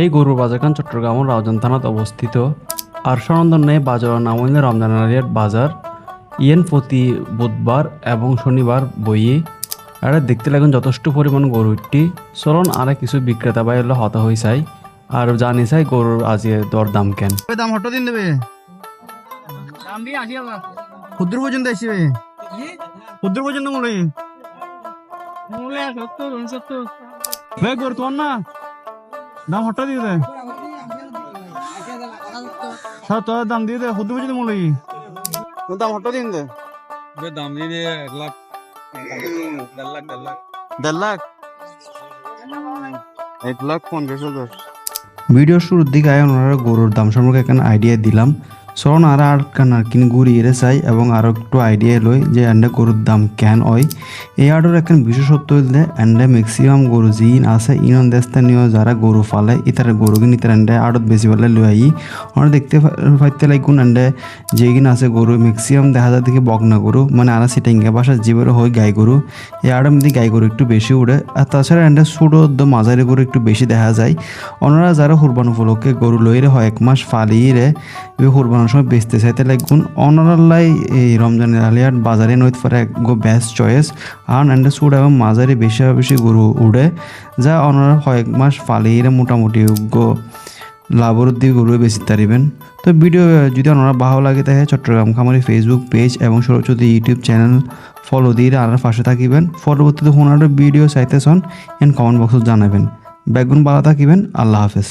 এই গরুর বাজারখান চট্টগ্রামের রাউজান থানাত অবস্থিত। আর সনন্দনে বাজার নাম হইলে রমজান আলিয়ার বাজার। ইয়েন প্রতি বুধবার এবং শনিবার বইয়ে। আর দেখতে লাগুন যথেষ্ট পরিমাণ গরুটি চলন আর কিছু বিক্রেতা বাইরে হতা হয়ে চাই। আর জানি চাই গরুর আজকে দর দাম কেন দাম হটো দিন দেবে। ক্ষুদ্র পর্যন্ত আসবে ক্ষুদ্র পর্যন্ত মনে হয় সত্তর উনসত্তর। গরু তোমার না? দাম হটা দিয়ে দে। স্যার তোর দাম দিয়ে দে ক্ষুদ্র পর্যন্ত মনে হয় তোর দাম হটা দিন দেয় দাম দিয়ে দিয়ে এক লাখ। দেড় লাখ দেড় লাখ। দেড় লাখ? এক লাখ পঞ্চাশ হাজার। ভিডিওর শুরুর দিকে আয় ওনারা গরুর দাম সম্পর্কে এখানে আইডিয়া দিলাম। সরণ আর আর কানার কিনে ঘুরি এরে চাই এবং আরও একটু আইডিয়া লই যে এন্ডে গরুর দাম কেন হয়। এই আডর এখন বিশেষত্ব হইলে এন্ডে ম্যাক্সিমাম গরু জিন আছে, ইনন দেস্তানীয় যারা গরু ফালে ইতার গরু কিনে ইতার এন্ডে আড়ত বেশি পালে লই আই। আমরা দেখতে পাইতে লাগুন এন্ডে যে কিনা আছে গরু ম্যাক্সিমাম দেখা যায় দেখি বগনা গরু মানে আরা সিটিংকে বাসা জীবের হয় গাই গরু। এই আড়ের মধ্যে গাই গরু একটু বেশি উড়ে, আর তাছাড়া এন্ডে ছোটো মাঝারি গরু একটু বেশি দেখা যায়। ওনারা যারা কুরবান উপলক্ষে গরু লইরে হয় এক মাস ফালিয়ে কুরবানোর সময় বেচতে চাইতে লাগুন অনারাল্লাই এই রমজানের আলিয়ার বাজারে নইতে পারে এক গো বেস্ট চয়েস আর এন্ডে সুড এবং মাঝারি বেশি বেশি গরু উড়ে, যা ওনারা কয়েক মাস ফালিয়ে মোটামুটি গো লাভর দিয়ে গরু বেশি তারিবেন। তো ভিডিও যদি ওনারা ভালো লাগে তাহলে চট্টগ্রাম খামারি ফেসবুক পেজ এবং সরস্বতী ইউটিউব চ্যানেল ফলো দিয়ে আর পাশে থাকিবেন। পরবর্তীতে ওনারা ভিডিও চাইতেছন এন্ড কমেন্ট বক্সত জানাবেন। ব্যাগুন ভালো থাকিবেন, আল্লাহ হাফেজ।